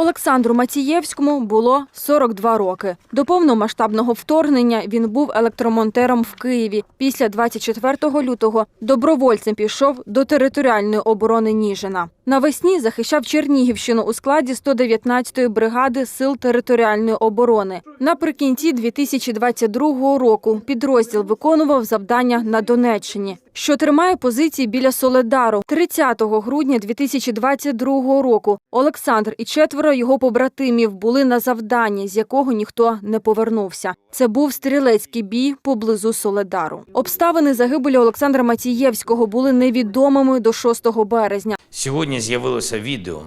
Олександру Мацієвському було 42 роки. До повномасштабного вторгнення він був електромонтером в Києві. Після 24 лютого добровольцем пішов до територіальної оборони Ніжина. Навесні захищав Чернігівщину у складі 119-ї бригади сил територіальної оборони. Наприкінці 2022 року підрозділ виконував завдання на Донеччині, що тримає позиції біля Соледару. 30 грудня 2022 року Олександр і четверо його побратимів були на завданні, з якого ніхто не повернувся. Це був стрілецький бій поблизу Соледару. Обставини загибелі Олександра Матієвського були невідомими до 6 березня. Сьогодні з'явилося відео,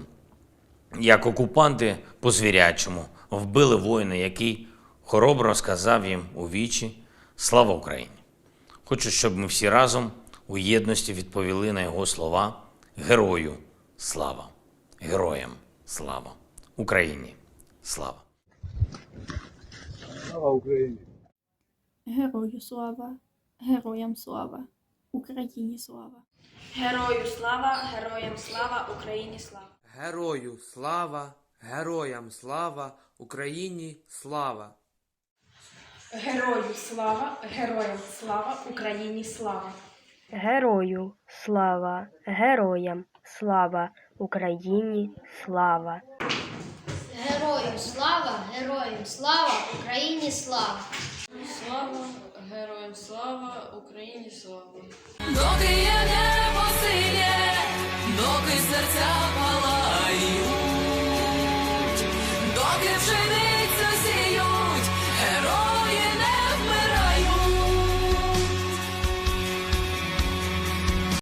як окупанти по звірячому вбили воїна, який хоробро сказав їм у вічі Слава Україні! Хочу, щоб ми всі разом у єдності відповіли на його слова Герою слава! Героям слава! Україні слава! Слава Україні! Герою слава, героям слава, Україні слава. Герою слава, героям слава, Україні слава. Герою слава, героям слава, Україні слава. Герою слава, героям слава, Україні слава. Герою слава, героям слава, Україні слава. Героям слава, героям слава, Україні слава. Слава, героям слава, Україні слава. Доки є небо синє, доки серця